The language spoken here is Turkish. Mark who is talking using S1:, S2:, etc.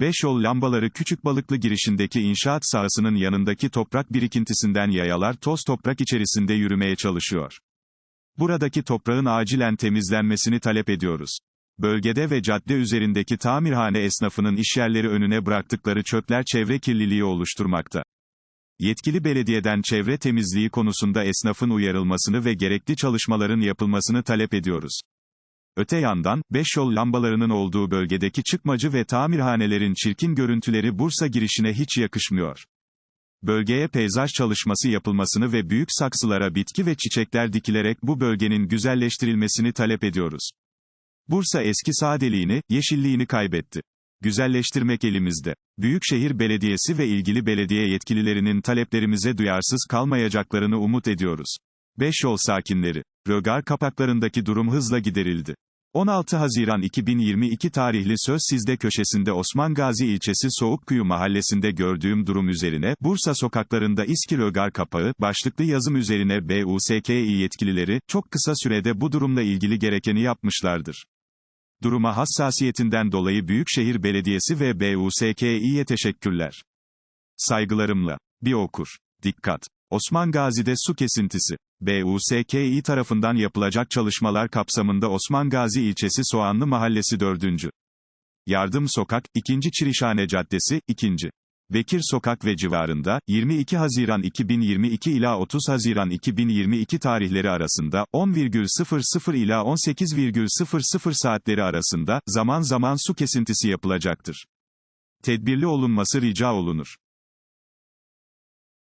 S1: Beş yol lambaları küçük balıklı girişindeki inşaat sahasının yanındaki toprak birikintisinden yayalar toz toprak içerisinde yürümeye çalışıyor. Buradaki toprağın acilen temizlenmesini talep ediyoruz. Bölgede ve cadde üzerindeki tamirhane esnafının işyerleri önüne bıraktıkları çöpler çevre kirliliği oluşturmakta. Yetkili belediyeden çevre temizliği konusunda esnafın uyarılmasını ve gerekli çalışmaların yapılmasını talep ediyoruz. Öte yandan, beş yol lambalarının olduğu bölgedeki çıkmacı ve tamirhanelerin çirkin görüntüleri Bursa girişine hiç yakışmıyor. Bölgeye peyzaj çalışması yapılmasını ve büyük saksılara bitki ve çiçekler dikilerek bu bölgenin güzelleştirilmesini talep ediyoruz. Bursa eski sadeliğini, yeşilliğini kaybetti. Güzelleştirmek elimizde. Büyükşehir Belediyesi ve ilgili belediye yetkililerinin taleplerimize duyarsız kalmayacaklarını umut ediyoruz. Beş yol sakinleri. Rögar kapaklarındaki durum hızla giderildi. 16 Haziran 2022 tarihli Söz Sizde köşesinde Osman Gazi ilçesi Soğukkuyu mahallesinde gördüğüm durum üzerine, Bursa sokaklarında İSKİ Rögar kapağı, başlıklı yazım üzerine BUSKİ yetkilileri, çok kısa sürede bu durumla ilgili gerekeni yapmışlardır. Duruma hassasiyetinden dolayı Büyükşehir Belediyesi ve BUSKİ'ye teşekkürler. Saygılarımla. Bir okur. Dikkat! Osman Gazi'de su kesintisi. BUSKİ tarafından yapılacak çalışmalar kapsamında Osman Gazi ilçesi Soğanlı Mahallesi 4. Yardım Sokak, 2. Çirişhane Caddesi, 2. Bekir Sokak ve civarında, 22 Haziran 2022 ila 30 Haziran 2022 tarihleri arasında, 10,00 ila 18,00 saatleri arasında, zaman zaman su kesintisi yapılacaktır. Tedbirli olunması rica olunur.